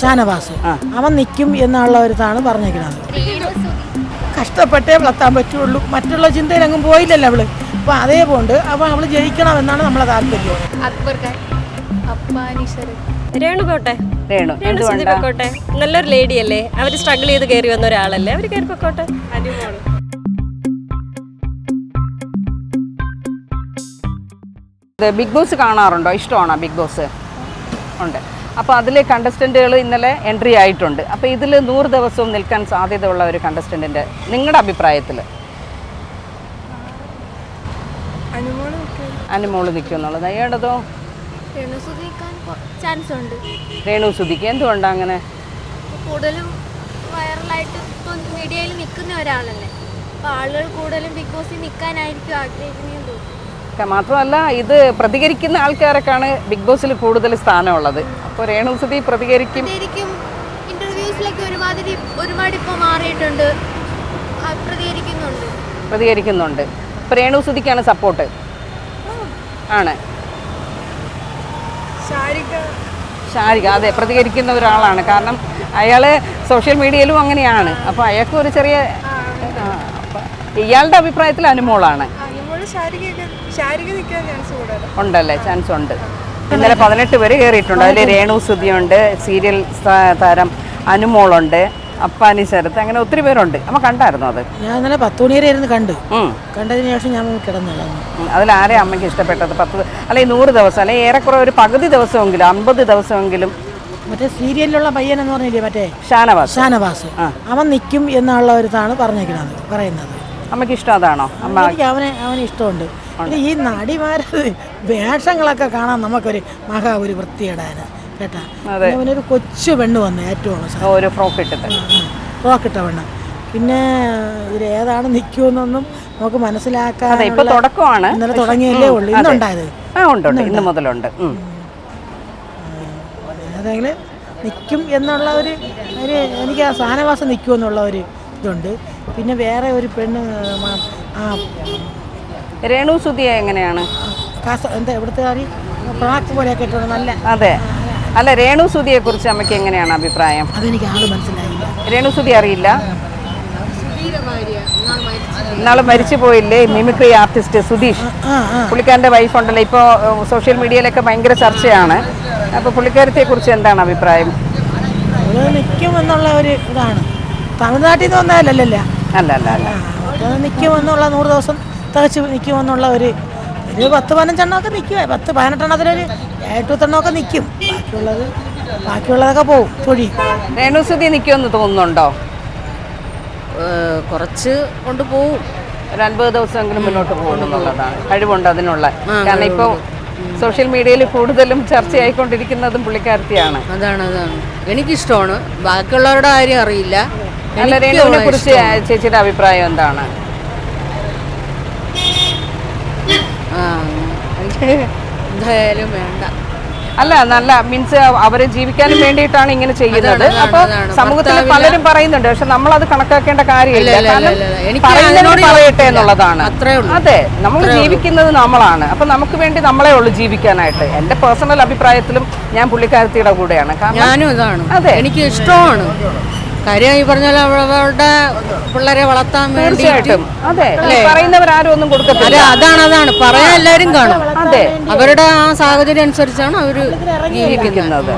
ഷാനവാസ്. അവൻ നിൽക്കും എന്നുള്ള ഒരു ഇതാണ് പറഞ്ഞേക്കുന്നത്. കഷ്ടപ്പെട്ടേ വളർത്താൻ പറ്റുള്ളൂ. മറ്റുള്ള ചിന്തയിൽ അങ്ങ് പോയില്ലല്ലോ അവൾ. അപ്പൊ അതേ പോണ്ട് അപ്പൊ അവൾ ജയിക്കണം എന്നാണ് നമ്മളെ താല്പര്യം. അക്ബർ ഖാൻ അപ്പാനിഷർ രേണു പോട്ടെ. രേണു രേണു സുധി എന്തുകൊണ്ടാ പൊക്കോട്ടെ. നല്ലൊരു ലേഡി അല്ലേ അവർ സ്ട്രഗിൾ ചെയ്ത് കയറി വന്ന ഒരാളല്ലേ? അവർ കയറി പൊക്കോട്ടെ. ബിഗ് ബോസ് കാണാറുണ്ടോ? ഇഷ്ടമാണോ ബിഗ് ബോസ്? ഉണ്ട്. അപ്പോൾ അതിലെ കണ്ടസ്റ്റന്റുകൾ ഇന്നലെ എൻട്രി ആയിട്ടുണ്ട്. അപ്പോൾ ഇതിൽ നൂറ് ദിവസവും നിൽക്കാൻ സാധ്യതയുള്ള ഒരു കണ്ടസ്റ്റന്റിന്റെ നിങ്ങളുടെ അഭിപ്രായത്തിൽ അനുമോൾ നിൽക്കും എന്നുള്ളത്. രേണുസുധിക്കാൻ ചാൻസ് ഉണ്ട് രേണു സുധിക്ക് എന്തുകൊണ്ടാണ് അങ്ങനെ? കൂടുതലും വൈറലായിട്ട് ഇപ്പം മീഡിയയിൽ നിൽക്കുന്ന ഒരാളല്ലേ. അപ്പോൾ ആളുകൾ കൂടുതലും ബിഗ് ബോസിൽ നിൽക്കാനായിരിക്കും ആഗ്രഹിക്കുന്നത്. മാത്രമല്ല ഇത് പ്രതികരിക്കുന്ന ആൾക്കാരൊക്കെയാണ് ബിഗ് ബോസിൽ കൂടുതൽ സ്ഥാനമുള്ളത്. അപ്പോൾ രേണു സുധി പ്രതികരിക്കും. ശരിക്കും ഇന്റർവ്യൂസിലൊക്കെ ഒരുമാതിരി ഒരുപാട് ഇപ്പോൾ മാറിയിട്ടുണ്ട്. പ്രതികരിക്കുന്നുണ്ട്. പ്രതികരിക്കുന്നുണ്ട്. ഇപ്പോൾ രേണു സുധിക്കാണ് സപ്പോർട്ട്. ആണ്. ഷാരിക അതെ പ്രതികരിക്കുന്ന ഒരാളാണ്. കാരണം അയാൾ സോഷ്യൽ മീഡിയയിലും അങ്ങനെയാണ്. അപ്പോൾ അയാൾക്ക് ഒരു ചെറിയ ഇയാളുടെ അഭിപ്രായത്തിൽ അനുമോളാണ്. ഉണ്ടല്ലേ? ചാൻസ് ഉണ്ട്. ഇന്നലെ പതിനെട്ട് പേര് കയറിയിട്ടുണ്ട്. അതിൽ രേണു സുധിയുണ്ട് സീരിയൽ താരം അനുമോളുണ്ട് അപ്പാനി ശരത്ത് അങ്ങനെ ഒത്തിരി പേരുണ്ട്. അമ്മ കണ്ടായിരുന്നു അത്? ഞാൻ ഇന്നലെ പത്ത് മണി വരെ ഇരുന്ന് കണ്ടു. കണ്ടതിന് ശേഷം ഞാൻ കിടന്നില്ല അതിൽ ആരെയും അമ്മയ്ക്ക് ഇഷ്ടപ്പെട്ടത്? പത്ത് അല്ലെങ്കിൽ നൂറ് ദിവസം അല്ലെങ്കിൽ ഏറെക്കുറെ ഒരു പകുതി ദിവസമെങ്കിലും അമ്പത് ദിവസമെങ്കിലും? മറ്റേ സീരിയലിലുള്ള പയ്യൻ എന്ന് പറഞ്ഞില്ലേ മറ്റേ? ഷാനവാസ്. ഷാനവാസ്. അവൻ നിൽക്കും എന്നുള്ള ഒരു ഇതാണ് പറഞ്ഞേക്കുന്നത് പറയുന്നത്. അമ്മയ്ക്ക് ഇഷ്ടം അതാണോ? അമ്മ അവനെ അവന് ഇഷ്ടമുണ്ട്. ഈ നടിമാരത് വേഷങ്ങളൊക്കെ കാണാൻ നമുക്കൊരു മഹാ ഒരു വൃത്തിയിടാന് കേട്ടാ. പിന്നെ അവനൊരു കൊച്ചു പെണ്ണ് വന്നു ഏറ്റവും ഫ്രോക്കിട്ട ഒരു ഫ്രോക്ക് ഇട്ടത് ഫ്രോക്ക് ഇട്ട പെണ്ണ്. പിന്നെ ഇതിൽ ഏതാണ് നിൽക്കുമെന്നൊന്നും നമുക്ക് ഇപ്പൊ തുടക്കമാണ്. ഇന്നലെ തുടങ്ങിയല്ലേ ഉള്ളൂ. ഇന്നുണ്ടായത്. ഇന്ന് മുതലുണ്ട്. ഏതെങ്കിലും നിൽക്കും എന്നുള്ള ഒരു ഒരു എനിക്ക് ആ സാനവാസം നിൽക്കുമെന്നുള്ള ഒരു ഇതുണ്ട്. പിന്നെ വേറെ ഒരു പെണ്ണ് ആ രേണു സുധി എങ്ങനെയാണ്? എന്താ ഇവിടുത്തെ പോലെയൊക്കെ നല്ല അതെ. അല്ല രേണു സുധിയെ കുറിച്ച് അമ്മയ്ക്ക് എങ്ങനെയാണ് അഭിപ്രായം? അതെനിക്ക് ആൾ മനസ്സിലായില്ല. രേണു സുധി അറിയില്ല? ഇന്നാൾ മരിച്ചു പോയില്ലേ മിമിക്രി ആർട്ടിസ്റ്റ് സുധീഷ്. പുള്ളിക്കാരന്റെ വൈഫ് ഉണ്ടല്ലോ. ഇപ്പോൾ സോഷ്യൽ മീഡിയയിലൊക്കെ ഭയങ്കര ചർച്ചയാണ്. അപ്പോൾ പുള്ളിക്കാരത്തെ കുറിച്ച് എന്താണ് അഭിപ്രായം? നിൽക്കും എന്നുള്ള ഒരു ഇതാണ്. തമിഴ്നാട്ടിൽ നിന്ന് വന്നാലല്ലല്ലോ അല്ല അല്ല അല്ല നിൽക്കും നിൽക്കുമെന്നുള്ള നൂറ് ദിവസം തികച്ച് നിൽക്കുമെന്നുള്ള ഒരു ഒരു പത്ത് പതിനഞ്ചെണ്ണമൊക്കെ നിൽക്കും പത്ത് പതിനെട്ടെണ്ണത്തിലൊരു എട്ടുപത്തെണ്ണമൊക്കെ നിൽക്കും ബാക്കിയുള്ളത് ബാക്കിയുള്ളതൊക്കെ പോവും തൊഴി. രേണു സുധി നിൽക്കുമെന്ന് തോന്നുന്നുണ്ടോ കുറച്ച് കൊണ്ട് പോവും. ഒരു അൻപത് ദിവസമെങ്കിലും മുന്നോട്ട് പോകുന്നുള്ളതാണ് കഴിവുണ്ട് അതിനുള്ള. കാരണം ഇപ്പോൾ സോഷ്യൽ മീഡിയയിൽ കൂടുതലും ചർച്ചയായിക്കൊണ്ടിരിക്കുന്നതും പുള്ളിക്കാരത്തിയാണ്. അതാണ് അതാണ്. എനിക്കിഷ്ടമാണ്. ബാക്കിയുള്ളവരുടെ കാര്യം അറിയില്ല. ചേച്ചിയുടെ അഭിപ്രായം എന്താണ് ആ എനിക്ക് എന്തായാലും വേണ്ട. അല്ല നല്ല മീൻസ് അവരെ ജീവിക്കാനും വേണ്ടിയിട്ടാണ് ഇങ്ങനെ ചെയ്യുന്നത്. അപ്പൊ സമൂഹത്തിൽ പലരും പറയുന്നുണ്ട്. പക്ഷെ നമ്മൾ അത് കണക്കാക്കേണ്ട കാര്യമില്ല. പറയട്ടെ എന്നുള്ളതാണ്. അതെ നമ്മൾ ജീവിക്കുന്നത് നമ്മളാണ്. അപ്പൊ നമുക്ക് വേണ്ടി നമ്മളെ ഉള്ളൂ ജീവിക്കാനായിട്ട്. എന്റെ പേഴ്സണൽ അഭിപ്രായത്തിലും ഞാൻ പുള്ളിക്കാരത്തിയുടെ കൂടെയാണ്. കാരണം അതെ. എനിക്ക് ഇഷ്ടമാണ്. കാര്യം ഈ പറഞ്ഞ പോലെ അവരുടെ പിള്ളേരെ വളർത്താൻ വേണ്ടി തീർച്ചയായിട്ടും. അതെ. പറയുന്നവരാരും ഒന്നും കൊടുക്കത്തില്ല. അതാണ് അതാണ്. പറയാൻ എല്ലാരും കാണും. അതെ. അവരുടെ ആ സാഹചര്യം അനുസരിച്ചാണ് അവർ ജീവിക്കുന്നത്.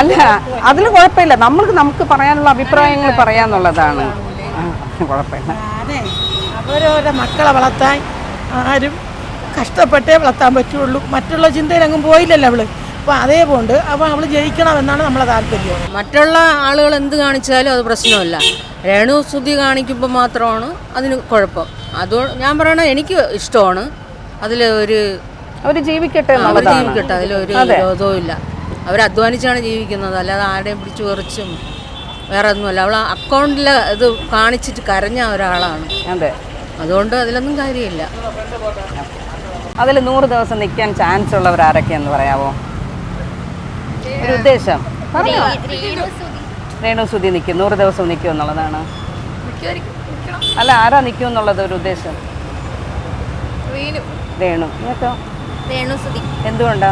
അല്ല അതിൽ കുഴപ്പമില്ല. നമ്മൾക്ക് നമുക്ക് പറയാനുള്ള അഭിപ്രായങ്ങൾ പറയാന്നുള്ളതാണ്. കുഴപ്പമില്ല. അവരവരുടെ മക്കളെ വളർത്താൻ ആരും കഷ്ടപ്പെട്ടേ വളർത്താൻ പറ്റുള്ളൂ. മറ്റുള്ള ചിന്തയിൽ അങ്ങ് പോയില്ലല്ലോ അവൾ. അപ്പം അതേ പോണ്ട് അപ്പം അവൾ ജയിക്കണം എന്നാണ് നമ്മളെ താല്പര്യം. മറ്റുള്ള ആളുകൾ എന്ത് കാണിച്ചാലും അത് പ്രശ്നമല്ല. രേണു സ്തുതി കാണിക്കുമ്പോൾ മാത്രമാണ് അതിന് കുഴപ്പം. അത് ഞാൻ പറയണ എനിക്ക് ഇഷ്ടമാണ്. അതിൽ ഒരു അവർ ജീവിക്കട്ടെ അവർ ജീവിക്കട്ടെ. അതിലൊരു വിരോധവും ഇല്ല. അവർ അധ്വാനിച്ചാണ് ജീവിക്കുന്നത്. അല്ലാതെ ആരുടെയും പിടിച്ചു കുറച്ചും വേറെ ഒന്നുമല്ല അവൾ അക്കൗണ്ടിൽ ഇത് കാണിച്ചിട്ട് കരഞ്ഞ ഒരാളാണ്. അതെ. അതുകൊണ്ട് അതിലൊന്നും കാര്യമില്ല. അതിൽ നൂറ് ദിവസം നിൽക്കാൻ ചാൻസ് ഉള്ളവർ ആരൊക്കെയെന്ന് പറയാവോ? ഒരു ഉദ്ദേശം. രേണു നിൽക്കും നൂറ് ദിവസം നിൽക്കും എന്നുള്ളതാണ്? അല്ല ആരാ നിൽക്കും എന്നുള്ളത് ഒരു ഉദ്ദേശം? രേണു നിനക്കോ രേണുസുതി എന്തുകൊണ്ടാ?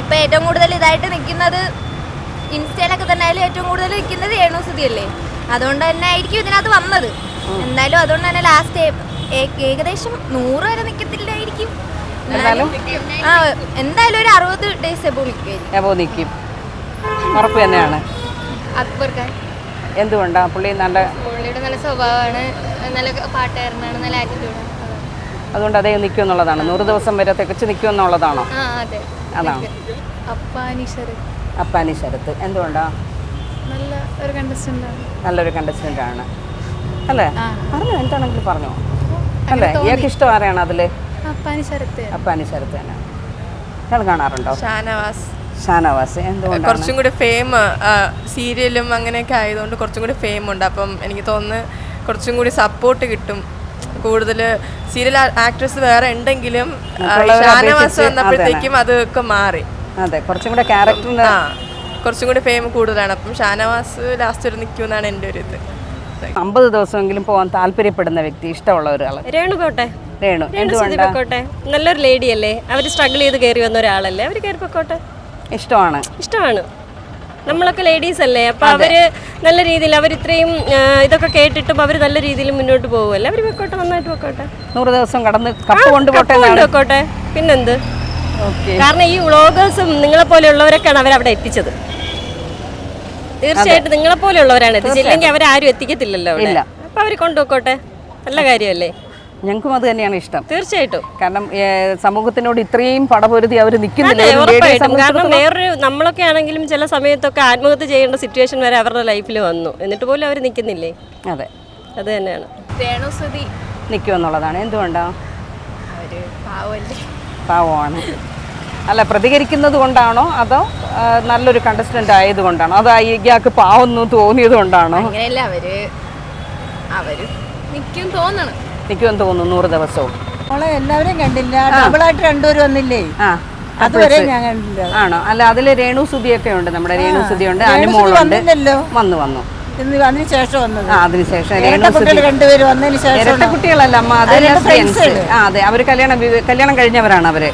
ഇപ്പൊ ഏറ്റവും കൂടുതൽ ഇതായിട്ട് നിൽക്കുന്നത് ഇൻസ്റ്റയിലൊക്കെ തന്നെ ആയാലും ഏറ്റവും കൂടുതൽ നിൽക്കുന്നത് രേണുസുതി അല്ലേ? അതുകൊണ്ട് തന്നെ ആയിരിക്കും ഇതിനകത്ത് വന്നത്. എന്നാലും അതുകൊണ്ട് തന്നെ ലാസ്റ്റ് ഏകദേശം നൂറ് വരെ നിൽക്കത്തില്ലായിരിക്കും. എന്തായാലും? ഒരു അറുപത് ഡേയ്സ് എബോ നിൽക്കുമായിരിക്കും എബോ നിൽക്കും. ഉറപ്പ് തന്നെയാണ്. അക്ബർ ഖാൻ എന്തുകൊണ്ടാണ് പുള്ളി നല്ല പുള്ളിയുടെ നല്ല സ്വഭാവമാണ്. നല്ല പാട്ടുകാരനാണ് നല്ല ആറ്റിറ്റ്യൂഡാണ് അതുകൊണ്ട് അതേ നിൽക്കും എന്നുള്ളതാണ്. നൂറ് ദിവസം വരെ തികച്ച് നിൽക്കും എന്നുള്ളതാണോ? ആ അതെ. അതാണ്? അപ്പാനി ശരത്. അപ്പാനി ശരത്ത് എന്തുകൊണ്ടാ? നല്ല ഒരു കണ്ടസ്റ്റന്റ് ആണ്. നല്ലൊരു കണ്ടസ്റ്റന്റ് ആണ്. അല്ലേ? പറഞ്ഞു എന്താണെങ്കിലും പറഞ്ഞോ. അല്ലേ? ഇയാൾക്ക് ഇഷ്ടം ആരെയാണ് അതിൽ അപ്പാനി ശരത്ത് അപ്പാനി ശരത്ത് തന്നെ. കാണാറുണ്ടോ? ഷാനവാസ്. ഷാനവാസ് എന്തുകൊണ്ട് കുറച്ചും കൂടി ഫെയിം സീരിയലും അങ്ങനെയൊക്കെ ആയതുകൊണ്ട് കുറച്ചും കൂടി ഫെയിം ഉണ്ട്. അപ്പം എനിക്ക് തോന്നുന്നു കുറച്ചും കൂടി സപ്പോർട്ട് കിട്ടും. കൂടുതൽ സീരിയൽ ആക്ട്രസ് വേറെ ഉണ്ടെങ്കിലും ഷാനവാസ് വന്നപ്പോഴത്തേക്കും അതൊക്കെ മാറി. അതെ കുറച്ചും കൂടെ ക്യാരക്ടറിന് കുറച്ചും കൂടി ഫെയിം കൂടുതലാണ്. അപ്പം ഷാനവാസ് ലാസ്റ്റ് ഒരു നിൽക്കുമെന്നാണ് എന്റെ ഒരു ഇത്. അമ്പത് ദിവസമെങ്കിലും പോകാൻ താല്പര്യപ്പെടുന്ന വ്യക്തി ഇഷ്ടമുള്ള ഒരാൾ രേണു പോട്ടെ. രേണു രേണു സുധി നല്ലൊരു ലേഡി അല്ലേ? അവർ സ്ട്രഗിൾ ചെയ്ത് കയറി വന്ന ഒരാളല്ലേ? അവർ കയറി പൊക്കോട്ടെ. ഇഷ്ടമാണ്. ഇഷ്ടമാണ്. നമ്മളൊക്കെ ലേഡീസ് അല്ലേ? അപ്പൊ അവർ നല്ല രീതിയിൽ അവർ ഇത്രയും ഇതൊക്കെ കേട്ടിട്ടും അവർ നല്ല രീതിയിൽ മുന്നോട്ട് പോകുമല്ലേ അവർ വെക്കോട്ടെ നന്നായിട്ട് വെക്കോട്ടെ നൂറ് ദിവസം കടന്ന് കപ്പ് കൊണ്ടുപോട്ടെ വെക്കോട്ടെ പിന്നെന്ത്? കാരണം ഈ വ്ളോഗേഴ്സും നിങ്ങളെ പോലെയുള്ളവരൊക്കെയാണ് അവരവിടെ എത്തിച്ചത്. തീർച്ചയായിട്ടും നിങ്ങളെ പോലെയുള്ളവരാണ് എത്തിച്ചില്ലെങ്കിൽ അവരാരും എത്തിക്കത്തില്ലല്ലോ. അപ്പൊ അവർ കൊണ്ടുപോക്കോട്ടെ നല്ല കാര്യമല്ലേ? ഞങ്ങൾക്കും അത് തന്നെയാണ് ഇഷ്ടം. തീർച്ചയായിട്ടും. കാരണം സമൂഹത്തിനോട് ഇത്രയും പടപൊരുതി അവർ നിൽക്കുന്നില്ല. വേറൊരു നമ്മളൊക്കെ ആണെങ്കിലും ചില സമയത്തൊക്കെ ആത്മഹത്യ ചെയ്യേണ്ട സിറ്റുവേഷൻ വരെ അവരുടെ ലൈഫിൽ വന്നു. എന്നിട്ട് പോലും അവർ നിൽക്കുന്നില്ലേ? അതെ. അത് തന്നെയാണ്. രേണുസുതി നിൽക്കുമെന്നുള്ളതാണ് എന്തുകൊണ്ടാ? അവർ പാവല്ലേ? പാവമാണ്. അല്ല പ്രതികരിക്കുന്നത് കൊണ്ടാണോ? അതോ നല്ലൊരു കണ്ടസ്റ്റന്റ് ആയതുകൊണ്ടാണോ അതോ ഇയാൾക്ക് പാവൊന്നും തോന്നിയത് കൊണ്ടാണോ? അങ്ങനെയല്ല അവർ അവർ നിൽക്കും തോന്നണം. നിൽക്കുമെന്ന് തോന്നുന്നു നൂറ് ദിവസവും. മോളെ എല്ലാവരെയും കണ്ടില്ല. ഡബിളായിട്ട് രണ്ടുപേരും വന്നില്ലേ? അതുവരെ ഞാൻ കണ്ടില്ല. ആണോ? അല്ല അതിൽ രേണു സുധിയൊക്കെ ഉണ്ട്. നമ്മുടെ രേണു സുധി ഉണ്ട് അനുമോളുണ്ട് വന്നു വന്നു. അതിനുശേഷം ഇരട്ട രേണു കുട്ടികൾ സുധി. രണ്ടുപേരും വന്നതിന് ശേഷം ഇരട്ട കുട്ടികളല്ല അമ്മ അത് ലെസ്ബിയൻസ് അതെ. അവർ കല്യാണം കല്യാണം കഴിഞ്ഞവരാണ് അവർ.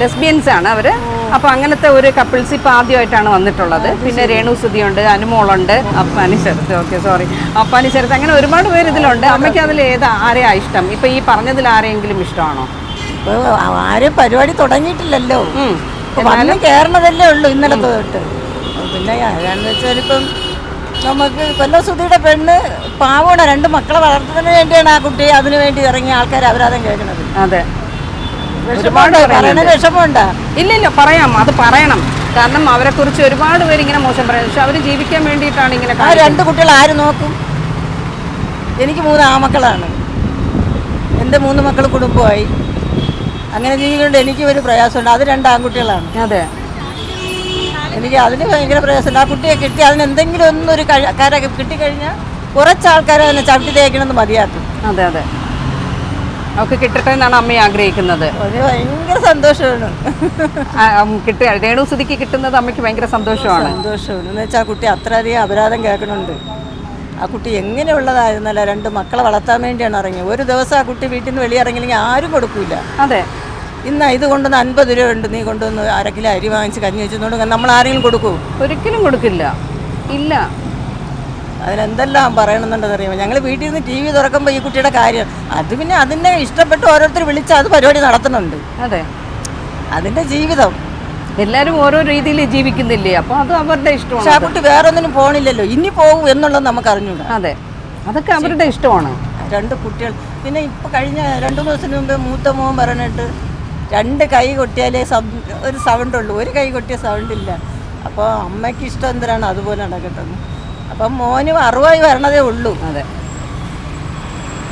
ലെസ്ബിയൻസ് ആണ് അവർ. അപ്പൊ അങ്ങനത്തെ ഒരു കപ്പിൾസ് ഇപ്പൊ ആദ്യമായിട്ടാണ് വന്നിട്ടുള്ളത്. പിന്നെ രേണു സുധിയുണ്ട് അനുമോളുണ്ട് Appani Sarath. Okay sorry Appani Sarath. അങ്ങനെ ഒരുപാട് പേര് ഇതിലുണ്ട്. അമ്മയ്ക്ക് അതിൽ ഏതാ ആരെയാ ഇഷ്ടം? ഇപ്പൊ ഈ പറഞ്ഞതിൽ ആരെങ്കിലും ഇഷ്ടമാണോ? ആരും പരിപാടി തുടങ്ങിയിട്ടില്ലല്ലോ. വന്ന് കയറണതല്ലേ ഉള്ളൂ ഇന്നലെ തൊട്ട്. പിന്നെ വെച്ചാൽ ഇപ്പം നമുക്ക് കൊല്ലസുധിയുടെ പെണ്ണ് പാവണ രണ്ട് മക്കളെ വളർത്തുന്നതിന് വേണ്ടിയാണ് ആ കുട്ടി അതിനു വേണ്ടി ഇറങ്ങിയ ആൾക്കാർ അവരാധം കേൾക്കുന്നത് അതെ. പറയണ വിഷമമുണ്ടോ? ഇല്ല ഇല്ല പറയാം. അത് പറയണം. കാരണം അവരെ കുറിച്ച് ഒരുപാട് പേര് ഇങ്ങനെ മോശം പറയുന്നത് പക്ഷെ അവർ ജീവിക്കാൻ വേണ്ടിയിട്ടാണ് ഇങ്ങനെ ആ രണ്ട് കുട്ടികൾ ആര് നോക്കും? എനിക്ക് മൂന്ന് ആമക്കളാണ് എന്റെ മൂന്ന് മക്കൾ കുടുംബമായി. അങ്ങനെ ജീവിക്കുന്നുണ്ട് എനിക്ക് ഒരു പ്രയാസമുണ്ട്. അത് രണ്ട് ആൺകുട്ടികളാണ്. അതെ. എനിക്ക് അതിന് ഭയങ്കര പ്രയാസമുണ്ട്. ആ കുട്ടിയെ കിട്ടി അതിന് എന്തെങ്കിലും ഒന്നൊരു കര കിട്ടിക്കഴിഞ്ഞാൽ കുറച്ച് ആൾക്കാരെ അതിനെ ചവിട്ടി തേക്കണമെന്ന് മതിയാക്കും. അതെ അതെ. അവർക്ക് കിട്ടട്ടെ എന്നാണ് അമ്മ ആഗ്രഹിക്കുന്നത്. ഭയങ്കര സന്തോഷമാണ്. കിട്ടുക രേണു സുധിക്ക് കിട്ടുന്നത് അമ്മയ്ക്ക് ഭയങ്കര സന്തോഷമാണ്. സന്തോഷമാണ്. എന്ന് വെച്ചാൽ കുട്ടി അത്രയധികം അപരാധം കേൾക്കണുണ്ട്. ആ കുട്ടി എങ്ങനെയുള്ളതായിരുന്നല്ല രണ്ട് മക്കളെ വളർത്താൻ വേണ്ടിയാണ് ഇറങ്ങിയത്. ഒരു ദിവസം ആ കുട്ടി വീട്ടിൽ നിന്ന് വെളിയിറങ്ങില്ലെങ്കിൽ ആരും കൊടുക്കൂല. അതെ. ഇന്ന് ഇത് കൊണ്ടുവന്ന് അൻപത് രൂപ ഉണ്ട് നീ കൊണ്ടുവന്ന് അര കിലോ അരി വാങ്ങിച്ച് കഞ്ഞി വെച്ചതുകൊണ്ട് നമ്മൾ ആരെങ്കിലും കൊടുക്കൂ ഒരിക്കലും കൊടുക്കില്ല. ഇല്ല. അതിനെന്തെല്ലാം പറയണമെന്നുണ്ടെന്ന് അറിയുമ്പോൾ ഞങ്ങൾ വീട്ടിൽ നിന്ന് ടി വി തുറക്കുമ്പോൾ ഈ കുട്ടിയുടെ കാര്യം. അത് പിന്നെ അതിനെ ഇഷ്ടപ്പെട്ട് ഓരോരുത്തർ വിളിച്ച് അത് പരിപാടി നടത്തുന്നുണ്ട്. അതെ. അതിന്റെ ജീവിതം. എല്ലാവരും ഓരോ രീതിയിൽ ജീവിക്കുന്നില്ലേ? അപ്പോൾ അത് അവരുടെ പക്ഷെ ആ ഇഷ്ടമാണ് കുട്ടി വേറൊന്നിനും പോണില്ലല്ലോ. ഇനി പോകും എന്നുള്ളത് നമുക്ക് അറിഞ്ഞൂടാ. അതെ. അതൊക്കെ അവരുടെ ഇഷ്ടമാണ്. രണ്ട് കുട്ടികൾ. പിന്നെ ഇപ്പം കഴിഞ്ഞ രണ്ട് ദിവസത്തിന് മുമ്പ് മൂത്ത മോൻ പറഞ്ഞിട്ട് രണ്ട് കൈ കൊട്ടിയാലേ ഒരു സൗണ്ട് ഉള്ളൂ. ഒരു കൈ കൊട്ടിയ സൗണ്ട് ഇല്ല അപ്പോൾ അമ്മയ്ക്ക് ഇഷ്ടം എന്തിനാണ്? അതുപോലെ നടക്കട്ടെ. അപ്പം മോനും അറിവായി വരണതേ ഉള്ളൂ. അതെ.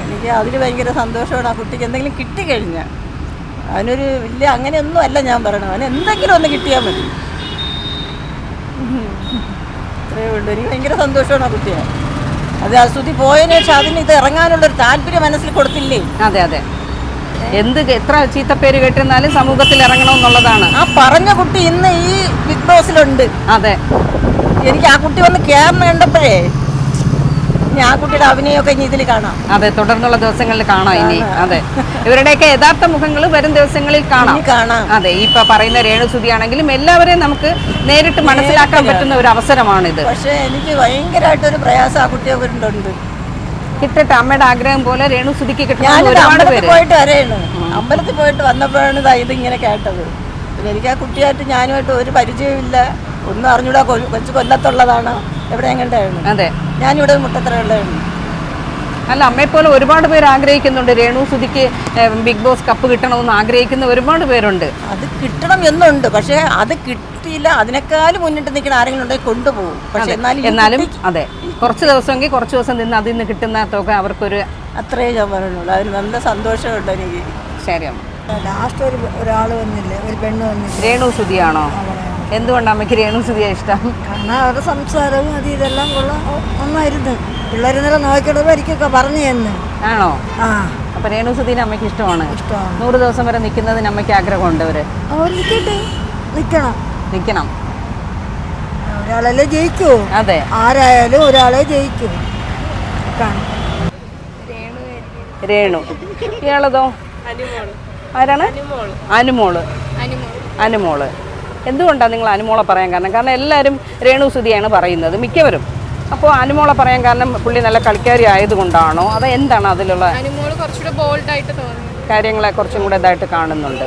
എനിക്ക് അതിൽ ഭയങ്കര സന്തോഷമാണ് ആ കുട്ടിക്ക് എന്തെങ്കിലും കിട്ടിക്കഴിഞ്ഞാൽ അവനൊരു വലിയ അങ്ങനെയൊന്നും അല്ല ഞാൻ പറയണത്. അവന് എന്തെങ്കിലും ഒന്ന് കിട്ടിയാൽ മതി. അത്രയേ ഉള്ളൂ. എനിക്ക് ഭയങ്കര സന്തോഷമാണ് ആ കുട്ടിയെ. അത് ആ സ്തുതി പോയതിനു ശേഷം അതിന് ഇത് ഇറങ്ങാനുള്ളൊരു താല്പര്യം മനസ്സിൽ കൊടുത്തില്ലേ? അതെ അതെ. എന്ത് എത്ര ചീത്തപ്പേര് കേട്ടിരുന്നാലും സമൂഹത്തിൽ ഇറങ്ങണമെന്നുള്ളതാണ്. ആ പറഞ്ഞ കുട്ടി ഇന്ന് ഈ ബിഗ് ബോസിലുണ്ട്. അതെ. എനിക്ക് ആ കുട്ടി വന്ന് ക്യാം കണ്ടപ്പോഴേ ഇനി ആ കുട്ടിയുടെ അഭിനയമൊക്കെ ഇനി ഇതിൽ കാണാം. അതെ തുടർന്നുള്ള ദിവസങ്ങളിൽ കാണാം ഇനി. അതെ. ഇവരുടെയൊക്കെ യഥാർത്ഥ മുഖങ്ങൾ വരും ദിവസങ്ങളിൽ കാണാം. കാണാം. അതെ ഇപ്പൊ പറയുന്ന രേണുസുതി ആണെങ്കിലും എല്ലാവരെയും നമുക്ക് നേരിട്ട് മനസ്സിലാക്കാൻ പറ്റുന്ന ഒരു അവസരമാണിത്. പക്ഷേ എനിക്ക് ഭയങ്കരമായിട്ട് ഒരു പ്രയാസം ആ കുട്ടിയെ വരുന്നുണ്ട്. കിട്ടട്ടെ അമ്മയുടെ ആഗ്രഹം പോലെ രേണുസുതിക്ക് കിട്ടണം ഒരുപാട് പേര്. പോയിട്ട് വരെയാണ് അമ്പലത്തിൽ പോയിട്ട് വന്നപ്പോഴാണ് ഇത് ഇതിങ്ങനെ കേട്ടത്. പിന്നെ എനിക്ക് ആ കുട്ടിയായിട്ട് ഞാനുമായിട്ട് ഒരു പരിചയമില്ല ഒന്നും അറിഞ്ഞൂടാ കൊച്ചു കൊല്ലത്തുള്ളതാണ്. എവിടെ എങ്ങനെ അതെ. ഞാനിവിടെ മുട്ടത്തറയുള്ളതായിരുന്നു അല്ല അമ്മയെപ്പോലെ ഒരുപാട് പേര് ആഗ്രഹിക്കുന്നുണ്ട്. രേണു സുധിക്ക് ബിഗ് ബോസ് കപ്പ് കിട്ടണമെന്ന് ആഗ്രഹിക്കുന്ന ഒരുപാട് പേരുണ്ട്. അത് കിട്ടണം എന്നുണ്ട്. പക്ഷേ അത് കിട്ടിയില്ല. അതിനേക്കാളും മുന്നിട്ട് നിൽക്കുന്ന ആരെങ്കിലും ഉണ്ടെങ്കിൽ കൊണ്ടുപോകും. പക്ഷേ എന്നാലും എന്നാലും അതെ. കുറച്ച് ദിവസമെങ്കിൽ കുറച്ച് ദിവസം നിന്ന് അതിൽ നിന്ന് കിട്ടുന്ന തുക അവർക്കൊരു അത്രേ ഞാൻ പറയുന്നുള്ളൂ അതിന് നല്ല സന്തോഷമുണ്ട് എനിക്ക്. ശരി അമ്മ. ലാസ്റ്റ് ഒരു ഒരാൾ വന്നില്ലേ? ഒരു പെണ്ണ് വന്നില്ല? രേണു രേണുസുതിയാണോ എന്തുകൊണ്ടാണ് അമ്മയ്ക്ക് രേണുസുതിയെ ഇഷ്ടം? കാരണം അവരുടെ സംസാരവും അത് ഇതെല്ലാം കൊള്ളാം ഒന്നായിരുന്നു. പിള്ളേർ ഇന്നലെ നോക്കിയിട്ട് വരിക്കൊക്കെ പറഞ്ഞു തന്നെ. ആണോ? ആ. അപ്പൊ രേണുസുദീനെ അമ്മയ്ക്ക് ഇഷ്ടമാണ്? ഇഷ്ടമാണ്. നൂറ് ദിവസം വരെ നിൽക്കുന്നതിന് അമ്മയ്ക്ക് ആഗ്രഹമുണ്ട് അവർ അവർ നിൽക്കട്ടെ. നിൽക്കണം. നിൽക്കണം. ഒരാളല്ലേ ജയിക്കൂ. അതെ. ആരായാലും ഒരാളെ ജയിക്കൂ. കാണും രേണു ഇയാളതോ? ആരാണ്? അനുമോൾ. അനുമോൾ. എന്തുകൊണ്ടാണ് നിങ്ങൾ അനുമോളെ പറയാൻ കാരണം? കാരണം എല്ലാവരും രേണു സുതിയാണ് പറയുന്നത് മിക്കവരും. അപ്പോൾ അനുമോളെ പറയാൻ കാരണം പുള്ളി നല്ല കളിക്കാരി ആയതുകൊണ്ടാണോ? അത് എന്താണ് അതിലുള്ള കാര്യങ്ങളെ കുറച്ചും കൂടെ ഇതായിട്ട് കാണുന്നുണ്ട്?